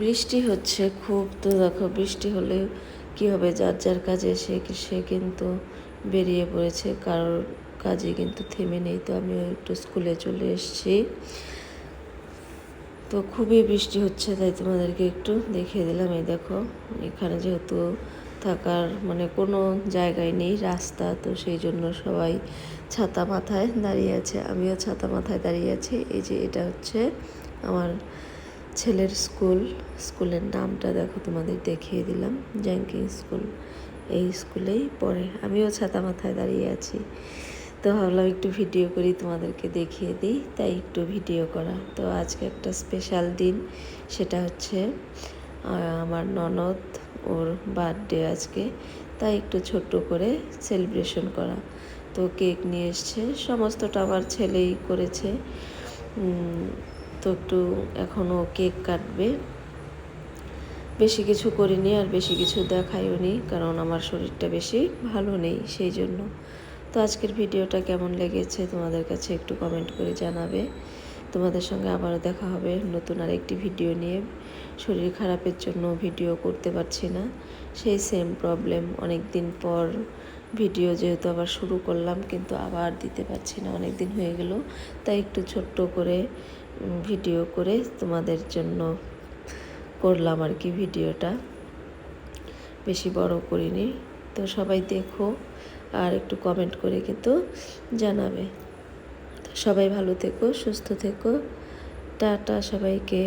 বৃষ্টি হচ্ছে, খুব তো দেখো বৃষ্টি হলে কি হবে? যার যার কাজে সে সে কিন্তু বেরিয়ে পড়েছে, কারোর কাজে কিন্তু থেমে নেই। তো আমিও একটু স্কুলে চলে এসেছি। তো খুবই বৃষ্টি হচ্ছে, তাই তোমাদেরকে একটু দেখিয়ে দিলাম। এই দেখো, এখানে যেহেতু থাকার মানে কোনো জায়গায় নেই রাস্তা, তো সেই জন্য সবাই ছাতা মাথায় দাঁড়িয়ে আছে। আমিও ছাতা মাথায় দাঁড়িয়ে আছি। এই যে এটা হচ্ছে আমার ছেলের স্কুল, স্কুলের নামটা দেখো তোমাদের দেখিয়ে দিলাম জ্যাঙ্কিং স্কুল। এই স্কুলেই পড়ে। আমিও ছাতা মাথায় দাঁড়িয়ে আছি। তো ভাবলাম একটু ভিডিও করি, তোমাদেরকে দেখিয়ে দিই, তাই একটু ভিডিও করা। তো আজকে একটা স্পেশাল দিন, সেটা হচ্ছে আমার ননদ, ওর বার্থডে আজকে, তাই একটু ছোট্ট করে সেলিব্রেশন করা। তো কেক নিয়ে এসছে, সমস্তটা আমার ছেলেই করেছে। তো একটু এখনও কেক কাটবে। বেশি কিছু করিনি আর বেশি কিছু দেখাইও নি, কারণ আমার শরীরটা বেশি ভালো নেই সেই জন্য। তো আজকের ভিডিওটা কেমন লেগেছে তোমাদের কাছে একটু কমেন্ট করে জানাবে। তোমাদের সঙ্গে আবারও দেখা হবে নতুন আর একটি ভিডিও নিয়ে। শরীর খারাপের জন্য ভিডিও করতে পারছি না, সেই সেম প্রবলেম অনেক দিন পর ভিডিও যেহেতু আবার শুরু করলাম, কিন্তু আবার দিতে পারছি না অনেক দিন হয়ে গেল। তাই একটু ছোট্ট করে ভিডিও করে তোমাদের জন্য করলাম আর কি ভিডিওটা বেশি বড় করিনি। তো সবাই দেখো আর একটু কমেন্ট করে কিন্তু জানাবে। সবাই ভালো থেকো, সুস্থ থেকো। টাটা সবাইকে।